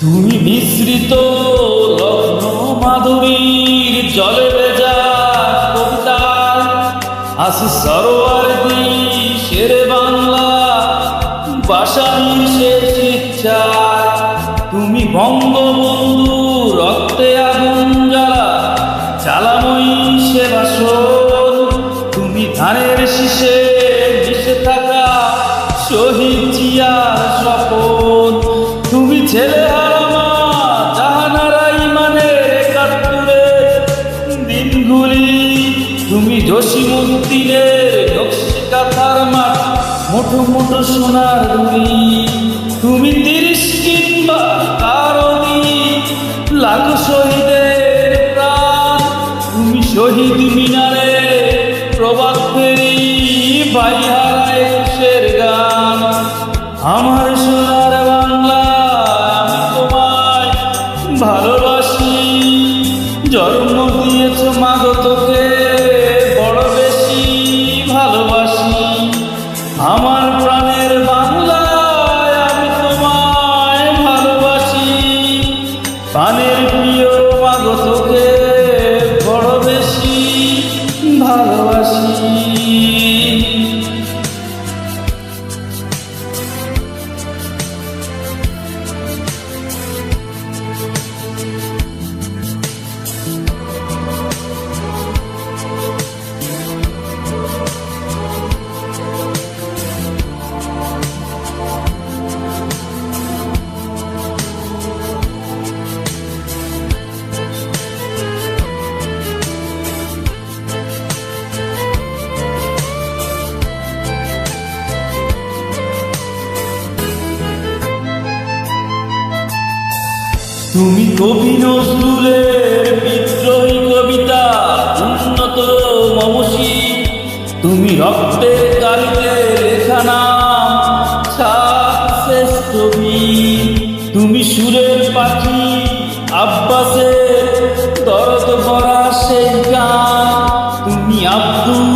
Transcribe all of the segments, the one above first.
তুমি মিশ্রিত লগ্ন মাধুরীর জলে ভেজা আসি সরোয়ার শেরে বাংলা বাসানির শেষ ইচ্ছায় তুমি বঙ্গবন্ধু রক্তে আগুন জ্বালা, জ্বালাময়ী সে বাসন তুমি ধানের শীষে তুমি জসিমুদ্দিনের নকশি কাথার মাঠ মুঠো মুঠো সোনার গুলি তুমি তিরিশ কিংবা কারও দিন লাগো শহীদের প্রাণ। তুমি শহীদ মিনারে প্রবাদ ফেরি বাড়ি হারায় গান। আমার তুমি কবি নজরুলের বিদ্রোহী কবিতা, উন্নত মমসি। তুমি রক্তের কালিতে লেখা নাম শ্রেষ্ঠ তুমি সুরের পাখি, আব্বাসের দরদ ভরা সেই গান। তুমি আব্দুল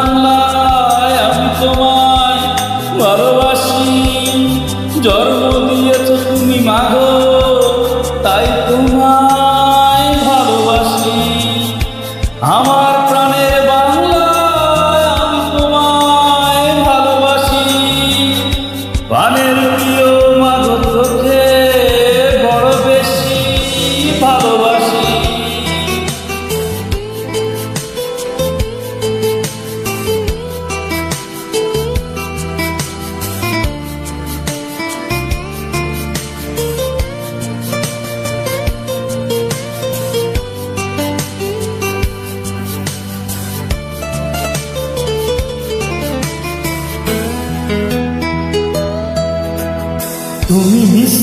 প্রাণের প্রিয় মাগো তোকে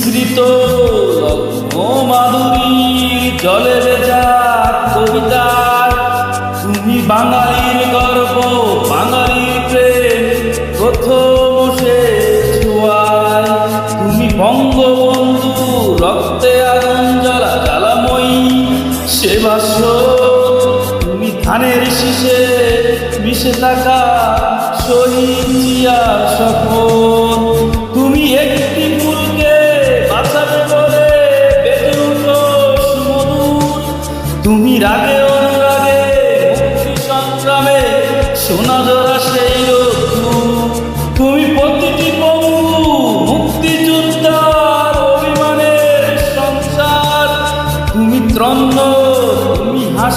মিশ্রিত লগ্ন মাধুরীর জলে ভেজা কবিতার, তুমি বাঙালির গর্ব, বাঙালির প্রেম, প্রথম সে তুমি বঙ্গবন্ধু, রক্তে আগুন জ্বালা, জ্বালাময়ী সেবাস তুমি ধানের শীষে মিশে থাকা শহীদ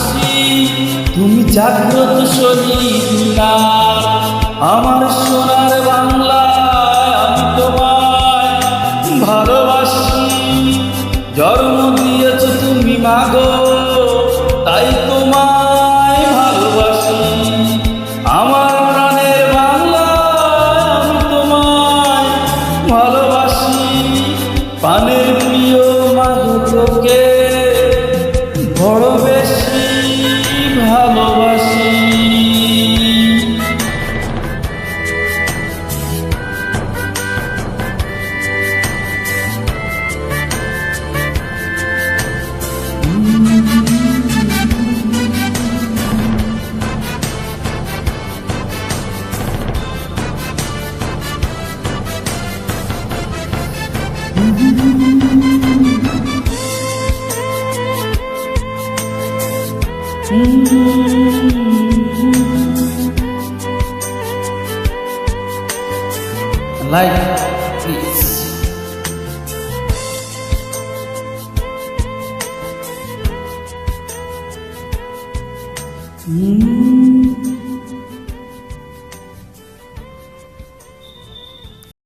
হাসি তুমি জাগ্রত মিনার, আমার সোনার বাংলায় আমি তোমায় ভালোবাসি। জন্ম দিয়েছ তুমি মাগো, তাই তোমায় ভালোবাসি। আমার প্রাণের বাংলা আমি ভালোবাসি। পানের প্রিয় বড় Like. Mm.